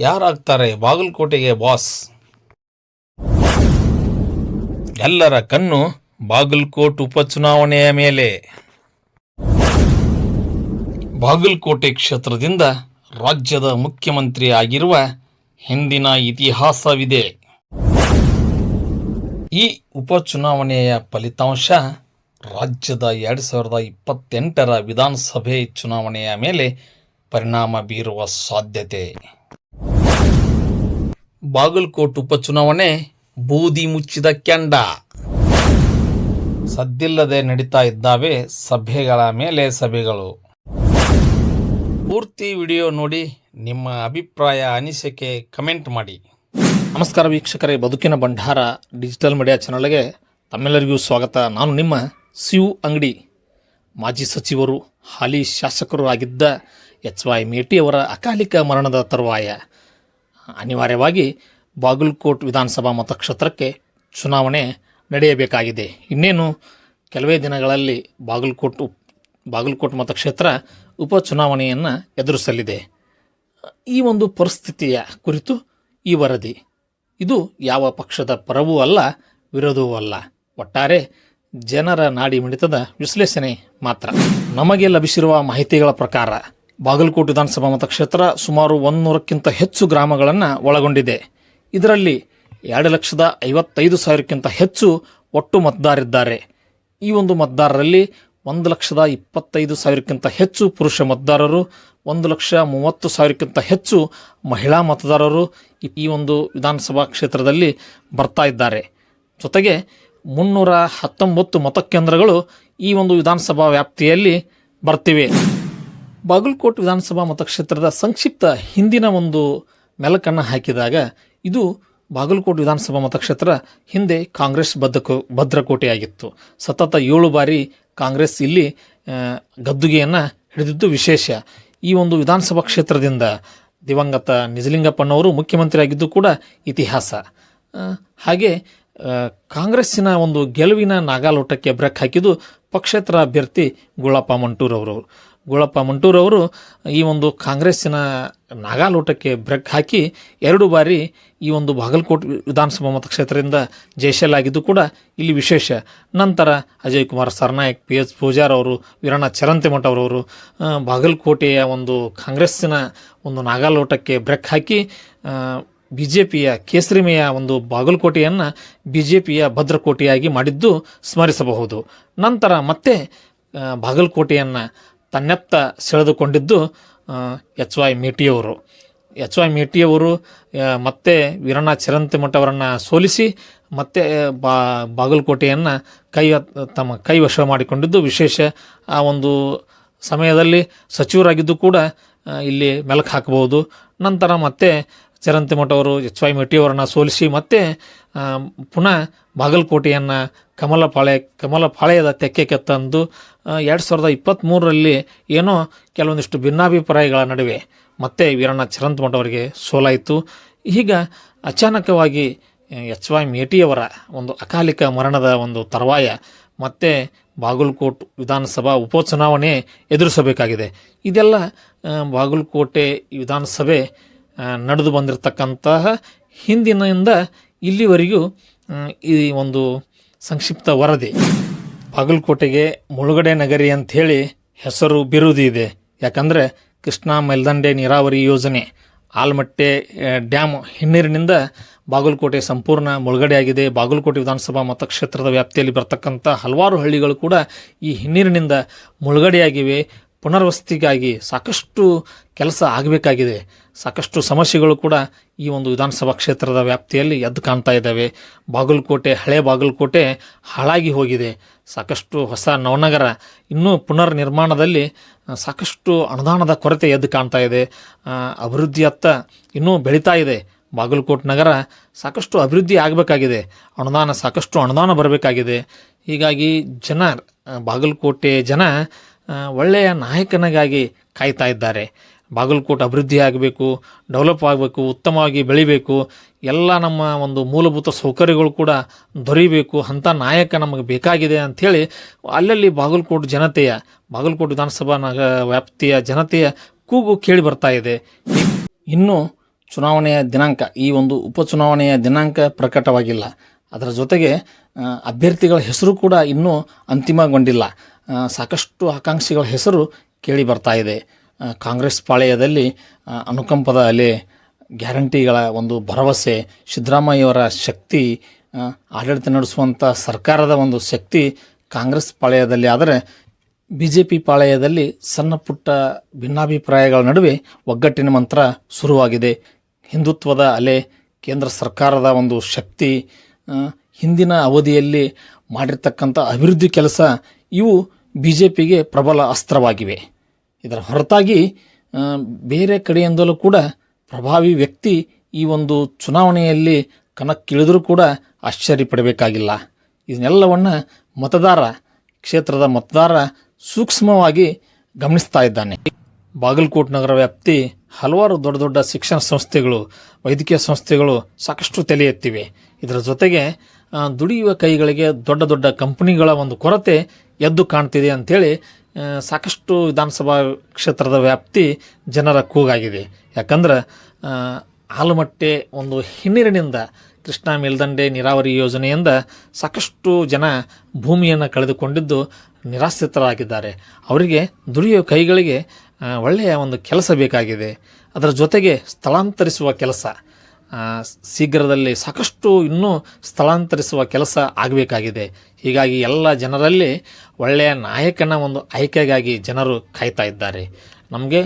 ಯಾರಾಗ್ತಾರೆ ಬಾಗಲಕೋಟೆಗೆ boss? ಎಲ್ಲರ ಕಣ್ಣು ಬಾಗಲಕೋಟ್ ಉಪಚುನಾವಣೆಯ ಮೇಲೆ. ಬಾಗಲಕೋಟೆ ಕ್ಷೇತ್ರದಿಂದ ರಾಜ್ಯದ ಮುಖ್ಯಮಂತ್ರಿ ಆಗಿರುವ ಹಿಂದಿನ ಇತಿಹಾಸವಿದೆ. ಈ ಉಪಚುನಾವಣೆಯ ಫಲಿತಾಂಶ ರಾಜ್ಯದ ಎರಡು ಸಾವಿರದ ಇಪ್ಪತ್ತೆಂಟರ ವಿಧಾನಸಭೆ ಚುನಾವಣೆಯ ಮೇಲೆ ಪರಿಣಾಮ ಬೀರುವ ಸಾಧ್ಯತೆ. ಬಾಗಲಕೋಟ್ ಉಪಚುನಾವಣೆ ಬೂದಿ ಮುಚ್ಚಿದ ಕೆಂಡ. ಸದ್ದಿಲ್ಲದೆ ನಡೀತಾ ಇದ್ದಾವೆ ಸಭೆಗಳ ಮೇಲೆ ಸಭೆಗಳು. ಪೂರ್ತಿ ವಿಡಿಯೋ ನೋಡಿ, ನಿಮ್ಮ ಅಭಿಪ್ರಾಯ ಅನಿಸಿಕೆ ಕಮೆಂಟ್ ಮಾಡಿ. ನಮಸ್ಕಾರ ವೀಕ್ಷಕರೇ, ಬದುಕಿನ ಭಂಡಾರ ಡಿಜಿಟಲ್ ಮೀಡಿಯಾ ಚಾನಲ್ಗೆ ತಮ್ಮೆಲ್ಲರಿಗೂ ಸ್ವಾಗತ. ನಾನು ನಿಮ್ಮ ಸಿಯು ಅಂಗಡಿ. ಮಾಜಿ ಸಚಿವರು, ಹಾಲಿ ಶಾಸಕರು ಆಗಿದ್ದ ಎಚ್ ವೈ ಮೇಟಿಯವರ ಅಕಾಲಿಕ ಮರಣದ ತರುವಾಯ. ಅನಿವಾರ್ಯವಾಗಿ ಬಾಗಲಕೋಟ್ ವಿಧಾನಸಭಾ ಮತಕ್ಷೇತ್ರಕ್ಕೆ ಚುನಾವಣೆ ನಡೆಯಬೇಕಾಗಿದೆ. ಇನ್ನೇನು, ಕೆಲವೇ ದಿನಗಳಲ್ಲಿ ಬಾಗಲಕೋಟ್ ಉಪ್, ಬಾಗಲಕೋಟ್ ಮತಕ್ಷೇತ್ರ ಉಪಚುನಾವಣೆಯನ್ನು ಎದುರಿಸಲಿದೆ. ಈ ಒಂದು ಪರಿಸ್ಥಿತಿಯ ಕುರಿತು ಈ ವರದಿ. ಇದು ಯಾವ ಪಕ್ಷದ ಪರವೂ ಅಲ್ಲ, ವಿರೋಧವೂ ಅಲ್ಲ. ಒಟ್ಟಾರೆ ಜನರ ನಾಡಿ ಮಿಡಿತದ ವಿಶ್ಲೇಷಣೆ ಮಾತ್ರ. ನಮಗೆ ಲಭಿಸಿರುವ ಮಾಹಿತಿಗಳ ಪ್ರಕಾರ ಬಾಗಲಕೋಟೆ ವಿಧಾನಸಭಾ ಮತಕ್ಷೇತ್ರ ಸುಮಾರು ಒಂದೂರಕ್ಕಿಂತ ಹೆಚ್ಚು ಗ್ರಾಮಗಳನ್ನು ಒಳಗೊಂಡಿದೆ. ಇದರಲ್ಲಿ ಎರಡು ಲಕ್ಷದ ಐವತ್ತೈದು ಸಾವಿರಕ್ಕಿಂತ ಹೆಚ್ಚು ಒಟ್ಟು ಮತದಾರರಿದ್ದಾರೆ. ಈ ಒಂದು ಮತದಾರರಲ್ಲಿ ಒಂದು ಲಕ್ಷದ ಇಪ್ಪತ್ತೈದು ಸಾವಿರಕ್ಕಿಂತ ಹೆಚ್ಚು ಪುರುಷ ಮತದಾರರು, ಒಂದು ಲಕ್ಷ ಮೂವತ್ತು ಸಾವಿರಕ್ಕಿಂತ ಹೆಚ್ಚು ಮಹಿಳಾ ಮತದಾರರು ಈ- ಒಂದು ವಿಧಾನಸಭಾ ಕ್ಷೇತ್ರದಲ್ಲಿ ಬರ್ತಾ ಇದ್ದಾರೆ. ಜೊತೆಗೆ ಮುನ್ನೂರ ಹತ್ತೊಂಬತ್ತು ಮತಕೇಂದ್ರಗಳು ಈ ಒಂದು ವಿಧಾನಸಭಾ ವ್ಯಾಪ್ತಿಯಲ್ಲಿ ಬರ್ತಿವೆ. ಬಾಗಲಕೋಟ್ ವಿಧಾನಸಭಾ ಮತಕ್ಷೇತ್ರದ ಸಂಕ್ಷಿಪ್ತ ಹಿಂದಿನ ಒಂದು ಮೆಲಕನ್ನು ಹಾಕಿದಾಗ ಇದು ಬಾಗಲಕೋಟೆ ವಿಧಾನಸಭಾ ಮತಕ್ಷೇತ್ರ ಹಿಂದೆ ಕಾಂಗ್ರೆಸ್ ಬದ್ಧಕೋ ಭದ್ರಕೋಟೆಯಾಗಿತ್ತು. ಸತತ ಏಳು ಬಾರಿ ಕಾಂಗ್ರೆಸ್ ಇಲ್ಲಿ ಗದ್ದುಗೆಯನ್ನು ಹಿಡಿದಿದ್ದು ವಿಶೇಷ. ಈ ಒಂದು ವಿಧಾನಸಭಾ ಕ್ಷೇತ್ರದಿಂದ ದಿವಂಗತ ನಿಜಲಿಂಗಪ್ಪನವರು ಮುಖ್ಯಮಂತ್ರಿಯಾಗಿದ್ದು ಕೂಡ ಇತಿಹಾಸ. ಹಾಗೆ ಕಾಂಗ್ರೆಸ್ಸಿನ ಒಂದು ಗೆಲುವಿನ ನಾಗಾಲೋಟಕ್ಕೆ ಬ್ರೇಕ್ ಹಾಕಿದ್ದು ಪಕ್ಷೇತರ ಅಭ್ಯರ್ಥಿ ಗುಳಪ್ಪ ಮಂಟೂರ್ ಅವರು ಗುಳಪ್ಪ ಮಂಟೂರವರು ಈ ಒಂದು ಕಾಂಗ್ರೆಸ್ಸಿನ ನಾಗಾಲೋಟಕ್ಕೆ ಬ್ರೇಕ್ ಹಾಕಿ ಎರಡು ಬಾರಿ ಈ ಒಂದು ಬಾಗಲಕೋಟೆ ವಿಧಾನಸಭಾ ಮತಕ್ಷೇತ್ರದಿಂದ ಜಯಶಾಲಾಗಿದ್ದು ಕೂಡ ಇಲ್ಲಿ ವಿಶೇಷ. ನಂತರ ಅಜಯ್ ಕುಮಾರ್ ಸರ್ನಾಯಕ್, ಪಿ ಎಚ್ ಪೂಜಾರ್ ಅವರು, ವೀರಣ್ಣ ಚರಂತಿಮಠ ಅವರವರು ಬಾಗಲಕೋಟೆಯ ಒಂದು ಕಾಂಗ್ರೆಸ್ಸಿನ ಒಂದು ನಾಗಾಲೋಟಕ್ಕೆ ಬ್ರೇಕ್ ಹಾಕಿ ಬಿ ಜೆ ಪಿಯ ಕೇಸರಿಮೆಯ ಒಂದು ಬಾಗಲಕೋಟೆಯನ್ನು ಬಿ ಜೆ ಪಿಯ ಭದ್ರಕೋಟೆಯಾಗಿ ಮಾಡಿದ್ದು ಸ್ಮರಿಸಬಹುದು. ನಂತರ ಮತ್ತೆ ಬಾಗಲಕೋಟೆಯನ್ನು ತನ್ನೆತ್ತ ಸೆಳೆದುಕೊಂಡಿದ್ದು ಎಚ್ ವೈ ಮೇಟಿಯವರು ಎಚ್ ವೈ ಮೇಟಿಯವರು ಮತ್ತೆ ವೀರಣ್ಣ ಚಿರಂತಿಮಠ ಅವರನ್ನು ಸೋಲಿಸಿ, ಮತ್ತೆ ಬಾ, ಬಾಗಲಕೋಟೆಯನ್ನು ಕೈ ತಮ್ಮ ಕೈವಶ ಮಾಡಿಕೊಂಡಿದ್ದು. ವಿಶೇಷ ಆ ಒಂದು ಸಮಯದಲ್ಲಿ ಸಚಿವರಾಗಿದ್ದು ಕೂಡ ಇಲ್ಲಿ ಮೆಲುಕು ಹಾಕಬಹುದು. ನಂತರ ಮತ್ತೆ ಚರಂತಿಮಠ ಅವರು ಎಚ್ ವೈ ಮೆಟ್ಟಿಯವರನ್ನು ಸೋಲಿಸಿ, ಮತ್ತೆ ಪುನಃ ಬಾಗಲಕೋಟೆಯನ್ನು ಕಮಲಪಾಳ್ಯ ಕಮಲಪಾಳ್ಯದ ತೆಕ್ಕೆಗೆ ತಂದು ಎರಡು ಸಾವಿರದ ಇಪ್ಪತ್ತ್ಮೂರರಲ್ಲಿ ಏನೋ ಕೆಲವೊಂದಿಷ್ಟು ಭಿನ್ನಾಭಿಪ್ರಾಯಗಳ ನಡುವೆ ಮತ್ತೆ ವೀರಣ್ಣ ಚರಂತಮಠ ಅವರಿಗೆ ಸೋಲಾಯಿತು. ಈಗ ಅಚಾನಕವಾಗಿ ಎಚ್ ವೈ ಮೇಟಿಯವರ ಒಂದು ಅಕಾಲಿಕ ಮರಣದ ಒಂದು ತರುವಾಯ ಮತ್ತೆ ಬಾಗಲಕೋಟ್ ವಿಧಾನಸಭಾ ಉಪಚುನಾವಣೆ ಎದುರಿಸಬೇಕಾಗಿದೆ. ಇದೆಲ್ಲ ಬಾಗಲಕೋಟೆ ವಿಧಾನಸಭೆ ನಡೆದು ಬಂದಿರತಕ್ಕಂತಹ ಹಿಂದಿನಿಂದ ಇಲ್ಲಿವರೆಗೂ ಈ ಒಂದು ಸಂಕ್ಷಿಪ್ತ ವರದಿ. ಬಾಗಲಕೋಟೆಗೆ ಮುಳುಗಡೆ ನಗರಿ ಅಂಥೇಳಿ ಹೆಸರು ಬಿರುದು ಇದೆ. ಯಾಕಂದರೆ ಕೃಷ್ಣಾ ಮೇಲ್ದಂಡೆ ನೀರಾವರಿ ಯೋಜನೆ. ಆಲ್ಮಟ್ಟೆ ಡ್ಯಾಮ್ ಹಿನ್ನೀರಿನಿಂದ ಬಾಗಲಕೋಟೆ ಸಂಪೂರ್ಣ ಮುಳುಗಡೆಯಾಗಿದೆ. ಬಾಗಲಕೋಟೆ ವಿಧಾನಸಭಾ ಮತಕ್ಷೇತ್ರದ ವ್ಯಾಪ್ತಿಯಲ್ಲಿ ಬರ್ತಕ್ಕಂಥ ಹಲವಾರು ಹಳ್ಳಿಗಳು ಕೂಡ ಈ ಹಿನ್ನೀರಿನಿಂದ ಮುಳುಗಡೆಯಾಗಿವೆ. ಪುನರ್ವಸತಿಗಾಗಿ ಸಾಕಷ್ಟು ಕೆಲಸ ಆಗಬೇಕಾಗಿದೆ. ಸಾಕಷ್ಟು ಸಮಸ್ಯೆಗಳು ಕೂಡ ಈ ಒಂದು ವಿಧಾನಸಭಾ ಕ್ಷೇತ್ರದ ವ್ಯಾಪ್ತಿಯಲ್ಲಿ ಎದ್ದು ಕಾಣ್ತಾ ಇದ್ದಾವೆ. ಬಾಗಲಕೋಟೆ, ಹಳೆ ಬಾಗಲಕೋಟೆ ಹಾಳಾಗಿ ಹೋಗಿದೆ. ಸಾಕಷ್ಟು ಹೊಸ ನವನಗರ ಇನ್ನೂ ಪುನರ್ ನಿರ್ಮಾಣದಲ್ಲಿ ಸಾಕಷ್ಟು ಅನುದಾನದ ಕೊರತೆ ಎದ್ದು ಕಾಣ್ತಾ ಇದೆ. ಅಭಿವೃದ್ಧಿಯತ್ತ ಇನ್ನೂ ಬೆಳೀತಾ ಇದೆ. ಬಾಗಲಕೋಟೆ ನಗರ ಸಾಕಷ್ಟು ಅಭಿವೃದ್ಧಿ ಆಗಬೇಕಾಗಿದೆ. ಅನುದಾನ, ಸಾಕಷ್ಟು ಅನುದಾನ ಬರಬೇಕಾಗಿದೆ. ಹೀಗಾಗಿ ಜನ ಬಾಗಲಕೋಟೆ ಜನ ಒಳ್ಳೆಯ ನಾಯಕನಿಗಾಗಿ ಕಾಯ್ತಾ ಇದ್ದಾರೆ. ಬಾಗಲಕೋಟೆ ಅಭಿವೃದ್ಧಿ ಆಗಬೇಕು, ಡೆವಲಪ್ ಆಗಬೇಕು, ಉತ್ತಮವಾಗಿ ಬೆಳಿಬೇಕು, ಎಲ್ಲ ನಮ್ಮ ಒಂದು ಮೂಲಭೂತ ಸೌಕರ್ಯಗಳು ಕೂಡ ದೊರೀಬೇಕು ಅಂಥ ನಾಯಕ ನಮಗೆ ಬೇಕಾಗಿದೆ ಅಂಥೇಳಿ ಅಲ್ಲಲ್ಲಿ ಬಾಗಲಕೋಟೆ ಜನತೆಯ, ಬಾಗಲಕೋಟೆ ವಿಧಾನಸಭಾ ನಗ ವ್ಯಾಪ್ತಿಯ ಜನತೆಯ ಕೂಗು ಕೇಳಿ ಬರ್ತಾ ಇದೆ. ಇನ್ನು ಚುನಾವಣೆಯ ದಿನಾಂಕ, ಈ ಒಂದು ಉಪಚುನಾವಣೆಯ ದಿನಾಂಕ ಪ್ರಕಟವಾಗಿಲ್ಲ. ಅದರ ಜೊತೆಗೆ ಅಭ್ಯರ್ಥಿಗಳ ಹೆಸರು ಕೂಡ ಇನ್ನೂ ಅಂತಿಮಗೊಂಡಿಲ್ಲ. ಸಾಕಷ್ಟು ಆಕಾಂಕ್ಷಿಗಳ ಹೆಸರು ಕೇಳಿ ಬರ್ತಾ ಇದೆ. ಕಾಂಗ್ರೆಸ್ ಪಾಳೆಯದಲ್ಲಿ ಅನುಕಂಪದ ಅಲೆ ಗ್ಯಾರಂಟಿಗಳ ಒಂದು ಭರವಸೆ, ಸಿದ್ದರಾಮಯ್ಯವರ ಶಕ್ತಿ ಆಡಳಿತ ನಡೆಸುವಂಥ ಸರ್ಕಾರದ ಒಂದು ಶಕ್ತಿ ಕಾಂಗ್ರೆಸ್ ಪಾಳೆಯದಲ್ಲಿ ಆದರೆ ಬಿ ಜೆ ಪಿ ಪಾಳೆಯದಲ್ಲಿ ಸಣ್ಣ ಪುಟ್ಟ ಭಿನ್ನಾಭಿಪ್ರಾಯಗಳ ನಡುವೆ ಒಗ್ಗಟ್ಟಿನ ಮಂತ್ರ ಶುರುವಾಗಿದೆ. ಹಿಂದುತ್ವದ ಅಲೆ, ಕೇಂದ್ರ ಸರ್ಕಾರದ ಒಂದು ಶಕ್ತಿ ಹಿಂದಿನ ಅವಧಿಯಲ್ಲಿ ಮಾಡಿರ್ತಕ್ಕಂಥ ಅಭಿವೃದ್ಧಿ ಕೆಲಸ, ಇವು ಬಿ ಜೆ ಪಿಗೆ ಪ್ರಬಲ ಅಸ್ತ್ರವಾಗಿವೆ. ಇದರ ಹೊರತಾಗಿ ಬೇರೆ ಕಡೆಯಿಂದಲೂ ಕೂಡ ಪ್ರಭಾವಿ ವ್ಯಕ್ತಿ ಈ ಒಂದು ಚುನಾವಣೆಯಲ್ಲಿ ಕಣಕ್ಕಿಳಿದರೂ ಕೂಡ ಆಶ್ಚರ್ಯಪಡಬೇಕಾಗಿಲ್ಲ ಇದನ್ನೆಲ್ಲವನ್ನು ಮತದಾರ, ಕ್ಷೇತ್ರದ ಮತದಾರ ಸೂಕ್ಷ್ಮವಾಗಿ ಗಮನಿಸ್ತಾ ಇದ್ದಾನೆ. ಬಾಗಲಕೋಟ್ ನಗರ ವ್ಯಾಪ್ತಿ ಹಲವಾರು ದೊಡ್ಡ ದೊಡ್ಡ ಶಿಕ್ಷಣ ಸಂಸ್ಥೆಗಳು, ವೈದ್ಯಕೀಯ ಸಂಸ್ಥೆಗಳು ಸಾಕಷ್ಟು ತಲೆ ಎತ್ತಿವೆ. ಇದರ ಜೊತೆಗೆ ದುಡಿಯುವ ಕೈಗಳಿಗೆ ದೊಡ್ಡ ದೊಡ್ಡ ಕಂಪನಿಗಳ ಒಂದು ಕೊರತೆ ಎದ್ದು ಕಾಣ್ತಿದೆ ಅಂಥೇಳಿ ಸಾಕಷ್ಟು ವಿಧಾನಸಭಾ ಕ್ಷೇತ್ರದ ವ್ಯಾಪ್ತಿ ಜನರ ಕೂಗಾಗಿದೆ. ಯಾಕಂದ್ರೆ ಹಾಲುಮಟ್ಟೆ ಒಂದು ಹಿನ್ನೀರಿನಿಂದ ಕೃಷ್ಣಾ ಮೇಲ್ದಂಡೆ ನೀರಾವರಿ ಯೋಜನೆಯಿಂದ ಸಾಕಷ್ಟು ಜನ ಭೂಮಿಯನ್ನು ಕಳೆದುಕೊಂಡಿದ್ದು ನಿರಾಶ್ರಿತರಾಗಿದ್ದಾರೆ. ಅವರಿಗೆ ದುಡಿಯುವ ಕೈಗಳಿಗೆ ಒಳ್ಳೆಯ ಒಂದು ಕೆಲಸ ಬೇಕಾಗಿದೆ. ಅದರ ಜೊತೆಗೆ ಸ್ಥಳಾಂತರಿಸುವ ಕೆಲಸ. ಶೀಘ್ರದಲ್ಲಿ ಸಾಕಷ್ಟು ಇನ್ನೂ ಸ್ಥಳಾಂತರಿಸುವ ಕೆಲಸ ಆಗಬೇಕಾಗಿದೆ. ಹೀಗಾಗಿ ಎಲ್ಲ ಜನರಲ್ಲಿ ಒಳ್ಳೆಯ ನಾಯಕನ ಒಂದು ಆಯ್ಕೆಗಾಗಿ ಜನರು ಕಾಯ್ತಾ ಇದ್ದಾರೆ. ನಮಗೆ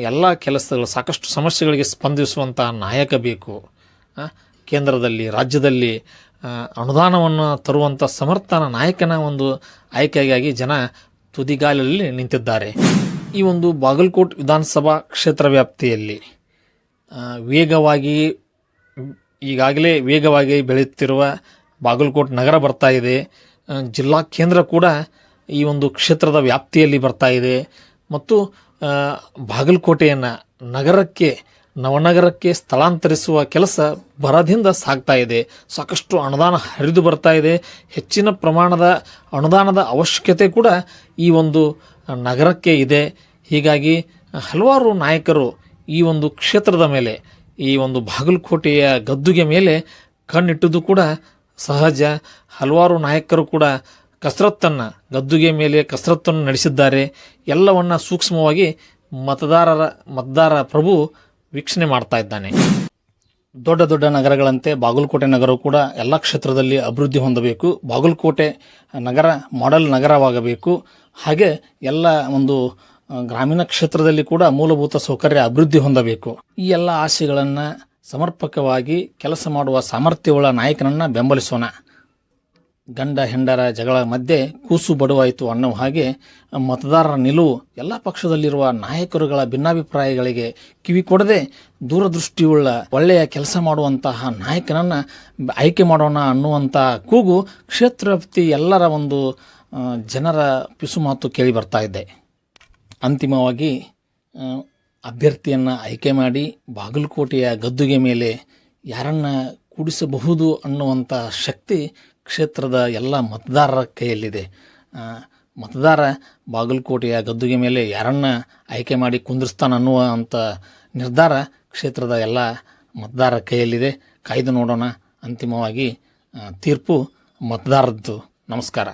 ಎಲ್ಲ ಕೆಲಸಗಳು, ಸಾಕಷ್ಟು ಸಮಸ್ಯೆಗಳಿಗೆ ಸ್ಪಂದಿಸುವಂಥ ನಾಯಕ ಬೇಕು. ಕೇಂದ್ರದಲ್ಲಿ, ರಾಜ್ಯದಲ್ಲಿ ಅನುದಾನವನ್ನು ತರುವಂಥ ಸಮರ್ಥನ ನಾಯಕನ ಒಂದು ಆಯ್ಕೆಗಾಗಿ ಜನ ತುದಿಗಾಲಲ್ಲಿ ನಿಂತಿದ್ದಾರೆ. ಈ ಒಂದು ಬಾಗಲಕೋಟ್ ವಿಧಾನಸಭಾ ಕ್ಷೇತ್ರ ವ್ಯಾಪ್ತಿಯಲ್ಲಿ ವೇಗವಾಗಿ ಈಗಾಗಲೇ ವೇಗವಾಗಿ ಬೆಳೆಯುತ್ತಿರುವ ಬಾಗಲಕೋಟೆ ನಗರ ಬರ್ತಾ ಇದೆ. ಜಿಲ್ಲಾ ಕೇಂದ್ರ ಕೂಡ ಈ ಒಂದು ಕ್ಷೇತ್ರದ ವ್ಯಾಪ್ತಿಯಲ್ಲಿ ಬರ್ತಾ ಇದೆ. ಮತ್ತು ಬಾಗಲಕೋಟೆಯನ್ನು ನಗರಕ್ಕೆ, ನವನಗರಕ್ಕೆ ಸ್ಥಳಾಂತರಿಸುವ ಕೆಲಸ ಬರದಿಂದ ಸಾಗ್ತಾ ಇದೆ. ಸಾಕಷ್ಟು ಅನುದಾನ ಹರಿದು ಬರ್ತಾ ಇದೆ. ಹೆಚ್ಚಿನ ಪ್ರಮಾಣದ ಅನುದಾನದ ಅವಶ್ಯಕತೆ ಕೂಡ ಈ ಒಂದು ನಗರಕ್ಕೆ ಇದೆ. ಹೀಗಾಗಿ ಹಲವಾರು ನಾಯಕರು ಈ ಒಂದು ಕ್ಷೇತ್ರದ ಮೇಲೆ ಈ ಒಂದು ಬಾಗಲಕೋಟೆಯ ಗದ್ದುಗೆ ಮೇಲೆ ಕಣ್ಣಿಟ್ಟದ್ದು ಕೂಡ ಸಹಜ. ಹಲವಾರು ನಾಯಕರು ಕೂಡ ಕಸರತ್ತನ್ನು, ಗದ್ದುಗೆ ಮೇಲೆ ಕಸರತ್ತನ್ನು ನಡೆಸಿದ್ದಾರೆ. ಎಲ್ಲವನ್ನ ಸೂಕ್ಷ್ಮವಾಗಿ ಮತದಾರರ, ಮತದಾರ ಪ್ರಭು ವೀಕ್ಷಣೆ ಮಾಡ್ತಾ ಇದ್ದಾನೆ. ದೊಡ್ಡ ದೊಡ್ಡ ನಗರಗಳಂತೆ ಬಾಗಲಕೋಟೆ ನಗರವು ಕೂಡ ಎಲ್ಲ ಕ್ಷೇತ್ರದಲ್ಲಿ ಅಭಿವೃದ್ಧಿ ಹೊಂದಬೇಕು. ಬಾಗಲಕೋಟೆ ನಗರ ಮಾಡಲ್ ನಗರವಾಗಬೇಕು. ಹಾಗೆ ಎಲ್ಲ ಒಂದು ಗ್ರಾಮೀಣ ಕ್ಷೇತ್ರದಲ್ಲಿ ಕೂಡ ಮೂಲಭೂತ ಸೌಕರ್ಯ ಅಭಿವೃದ್ಧಿ ಹೊಂದಬೇಕು. ಈ ಎಲ್ಲ ಆಶೆಗಳನ್ನು ಸಮರ್ಪಕವಾಗಿ ಕೆಲಸ ಮಾಡುವ ಸಾಮರ್ಥ್ಯವುಳ್ಳ ನಾಯಕನನ್ನು ಬೆಂಬಲಿಸೋಣ. ಗಂಡ, ಹೆಂಡರ ಜಗಳ ಮಧ್ಯೆ ಕೂಸು ಬಡವಾಯಿತು ಅನ್ನೋ ಹಾಗೆ ಮತದಾರರ ನಿಲುವು ಎಲ್ಲ ಪಕ್ಷದಲ್ಲಿರುವ ನಾಯಕರುಗಳ ಭಿನ್ನಾಭಿಪ್ರಾಯಗಳಿಗೆ ಕಿವಿ ಕೊಡದೆ ದೂರದೃಷ್ಟಿಯುಳ್ಳ ಒಳ್ಳೆಯ ಕೆಲಸ ಮಾಡುವಂತಹ ನಾಯಕನನ್ನು ಆಯ್ಕೆ ಮಾಡೋಣ ಅನ್ನುವಂಥ ಕೂಗು ಕ್ಷೇತ್ರ ಎಲ್ಲರ ಒಂದು ಜನರ ಪಿಸುಮಾತು ಕೇಳಿ ಬರ್ತಾ ಇದೆ. ಅಂತಿಮವಾಗಿ ಅಭ್ಯರ್ಥಿಯನ್ನು ಆಯ್ಕೆ ಮಾಡಿ ಬಾಗಲಕೋಟೆಯ ಗದ್ದುಗೆ ಮೇಲೆ ಯಾರನ್ನ ಕೂಡಿಸಬಹುದು ಅನ್ನುವಂಥ ಶಕ್ತಿ ಕ್ಷೇತ್ರದ ಎಲ್ಲ ಮತದಾರರ ಕೈಯಲ್ಲಿದೆ. ಮತದಾರ ಬಾಗಲಕೋಟೆಯ ಗದ್ದುಗೆ ಮೇಲೆ ಯಾರನ್ನ ಆಯ್ಕೆ ಮಾಡಿ ಕುಂದಿರ್ಸ್ತಾನ ಅನ್ನುವಂಥ ನಿರ್ಧಾರ ಕ್ಷೇತ್ರದ ಎಲ್ಲ ಮತದಾರರ ಕೈಯಲ್ಲಿದೆ. ಕಾಯ್ದು ನೋಡೋಣ. ಅಂತಿಮವಾಗಿ ತೀರ್ಪು ಮತದಾರದ್ದು. ನಮಸ್ಕಾರ.